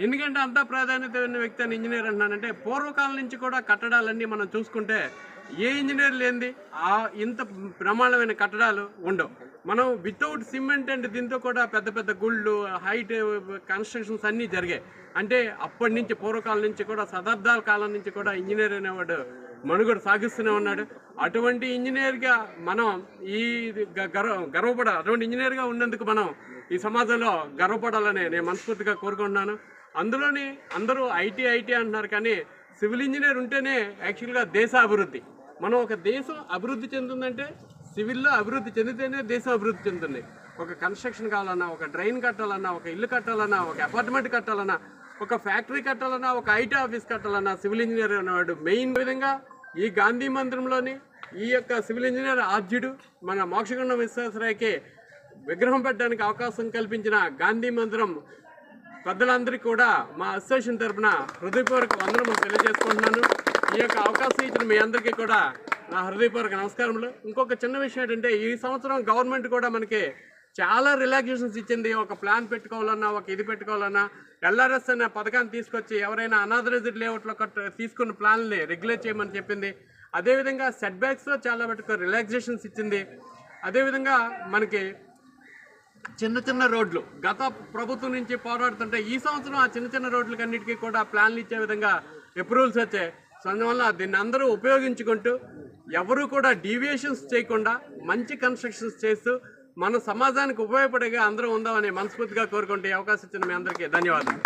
ఎందుకంటే అంత ప్రాధాన్యత ఉన్న వ్యక్తి అని ఇంజనీర్ అంటున్నానంటే పూర్వకాలం నుంచి కూడా కట్టడాలన్నీ మనం చూసుకుంటే ఏ ఇంజనీర్ లేనిది ఆ ఇంత ప్రమాణమైన కట్టడాలు ఉండవు. మనం వితౌట్ సిమెంట్ అండ్ దీంతో కూడా పెద్ద పెద్ద గుళ్ళు హైట్ కన్స్ట్రక్షన్స్ అన్నీ జరిగాయి. అంటే అప్పటి నుంచి పూర్వకాలం నుంచి కూడా శతాబ్దాల కాలం నుంచి కూడా ఇంజనీర్ అనేవాడు మనుగడ సాగిస్తూనే ఉన్నాడు. అటువంటి ఇంజనీర్గా మనం ఈ గ- గర్వ గర్వపడ అటువంటి ఇంజనీర్గా ఉన్నందుకు మనం ఈ సమాజంలో గర్వపడాలని నేను మనస్ఫూర్తిగా కోరుకుంటున్నాను. అందులోని అందరూ ఐటీ ఐటీ అంటున్నారు కానీ సివిల్ ఇంజనీర్ ఉంటేనే యాక్చువల్గా దేశ అభివృద్ధి. మనం ఒక దేశం అభివృద్ధి చెందుందంటే సివిల్లో అభివృద్ధి చెందితేనే దేశం అభివృద్ధి చెందుతుంది. ఒక కన్స్ట్రక్షన్ కావాలన్నా ఒక డ్రైన్ కట్టాలన్నా ఒక ఇల్లు కట్టాలన్నా ఒక అపార్ట్మెంట్ కట్టాలన్నా ఒక ఫ్యాక్టరీ కట్టాలన్నా ఒక ఐటీ ఆఫీస్ కట్టాలన్నా సివిల్ ఇంజనీర్ అనేవాడు మెయిన్ విధంగా ఈ గాంధీ మందిరంలోని ఈ యొక్క సివిల్ ఇంజనీర్ ఆద్యుడు మన మోక్షగుండం విశ్వేశ్వరయ్యకి విగ్రహం పెట్టడానికి అవకాశం కల్పించిన గాంధీ మందిరం పెద్దలందరికీ కూడా మా అసోసియేషన్ తరపున హృదయపూర్వక వందనములు తెలియజేసుకుంటున్నాను. ఈ యొక్క అవకాశం ఇచ్చిన మీ అందరికీ కూడా నా హృదయపూర్వక నమస్కారములు. ఇంకొక చిన్న విషయం ఏంటంటే ఈ సంవత్సరం గవర్నమెంట్ కూడా మనకి చాలా రిలాక్సేషన్స్ ఇచ్చింది. ఒక ప్లాన్ పెట్టుకోవాలన్నా ఒక ఇది పెట్టుకోవాలన్నా ఎల్ఆర్ఎస్ అనే పథకాన్ని తీసుకొచ్చి ఎవరైనా అనాథరైజ్డ్ లేఅవుట్లో తీసుకున్న ప్లాన్ని రెగ్యులేట్ చేయమని చెప్పింది. అదేవిధంగా సెట్ బ్యాక్స్లో చాలా మటుకు రిలాక్సేషన్స్ ఇచ్చింది. అదేవిధంగా మనకి చిన్న చిన్న రోడ్లు. గత ప్రభుత్వం నుంచి పోరాడుతుంటే ఈ సంవత్సరం ఆ చిన్న చిన్న రోడ్లకి అన్నిటికీ కూడా ప్లాన్లు ఇచ్చే విధంగా అప్రూవల్స్ వచ్చాయి. సో అందువల్ల దీన్ని అందరూ ఉపయోగించుకుంటూ ఎవరు కూడా డీవియేషన్స్ చేయకుండా మంచి కన్స్ట్రక్షన్స్ చేస్తూ మన సమాజానికి ఉపయోగపడేగా అందరూ ఉందామని మనస్ఫూర్తిగా కోరుకుంటే అవకాశం ఇచ్చిన మీ అందరికీ ధన్యవాదాలు.